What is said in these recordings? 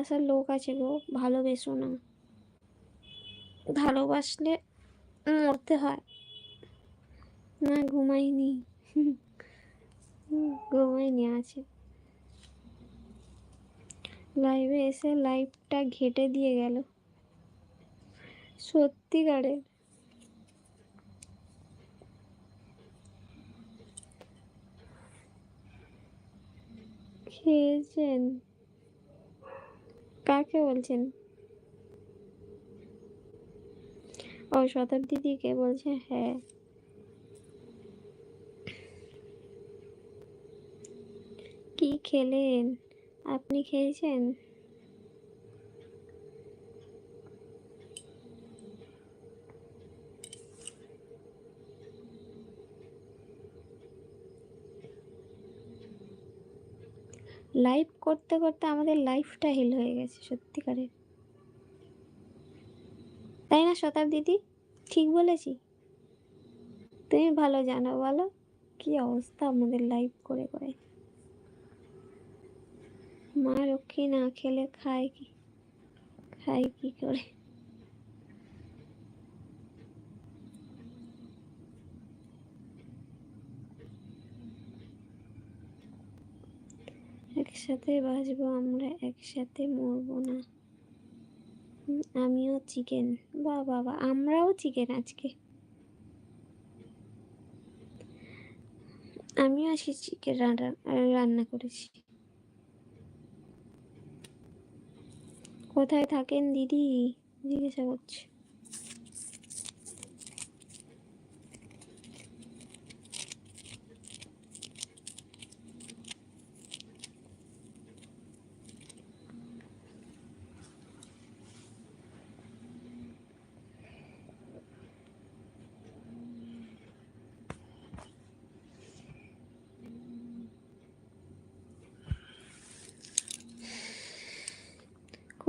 ভালোবাসার লোক আছে গো, ভালোবেসো না। ভালোবাসলে মরতে হয়। না, ঘুমাইনি। ঘুমাইনি, আছে। লাইভে এসে লাইভটা ঘেটে দিয়ে গেল। সত্যিকারে খেয়েছেন? কাকে বলছেন? ও শতাব্দী দিকে বলছে হ্যাঁ। কি খেলেন? আপনি খেয়েছেন? লাইভ করতে করতে আমাদের লাইফটা হিল হয়ে গেছে, সত্যিকারের। তাই না, শতাব দিদি? ঠিক বলেছি? তুমি ভালো জানো বলো, কি অবস্থা আমাদের লাইভ করে করে? মা রক্ষী না খেলে খায় কি? খায় কি করে? একসাথে বাঁচবো, আমরা একসাথে মরবো না। আমিও চিকেন। বা বাবা আমরাও চিকেন আজকে। আমিও আজকে চিকেন রান্না রান্না করেছি। কোথায় থাকেন দিদি? জিজ্ঞাসা করছি।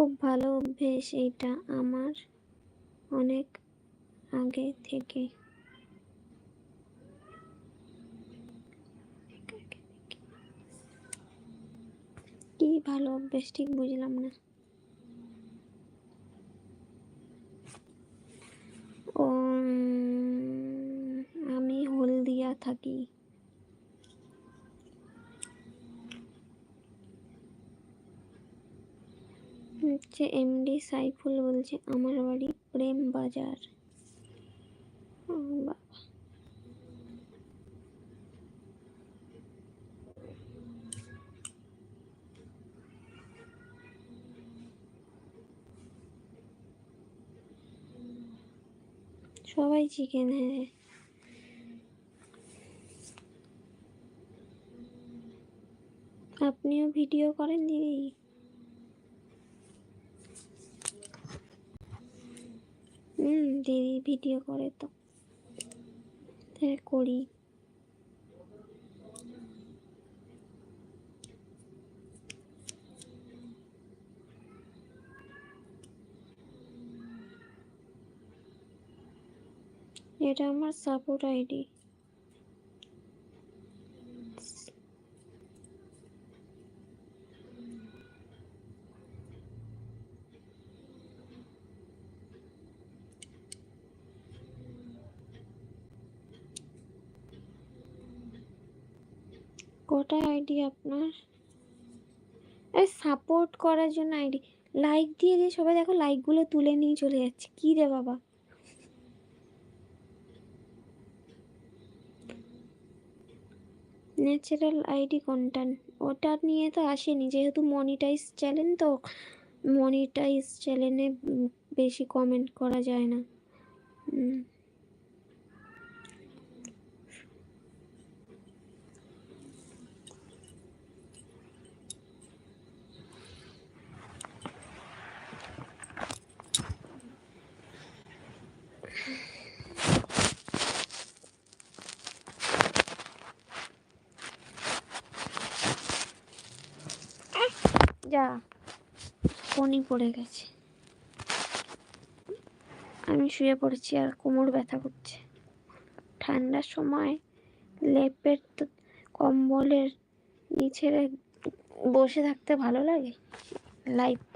খুব ভালো অভ্যেস এইটা আমার অনেক আগে থেকে। কি ভালো অভ্যেস, ঠিক বুঝলাম না। ও আমি হলদিয়া থাকি। হচ্ছে এমডি সাইফুল বলছে, আমার বাড়ি প্রেম বাজার। সবাই চিকেন হ্যাঁ। আপনিও ভিডিও করেন দিদি? দিদি ভিডিও করে তো। করি। এটা আমার সাপোর্ট আইডি কটা আইডি আপনার। এই সাপোর্ট করার জন্য আইডি লাইক দিয়ে দিয়ে সবাই দেখো লাইকগুলো তুলে নিয়ে চলে যাচ্ছে। কি রে বাবা? ন্যাচারাল আইডি কন্টেন্ট ওটা নিয়ে তো আসেনি, যেহেতু মনিটাইজ চ্যানেল তো মনিটাইজ চ্যানেলে বেশি কমেন্ট করা যায় না। যা, ফোনই পড়ে গেছে। আমি শুয়ে পড়েছি আর কোমর ব্যথা করছে। ঠান্ডার সময় লেপের তো কম্বলের নিচে বসে থাকতে ভালো লাগে? লাইট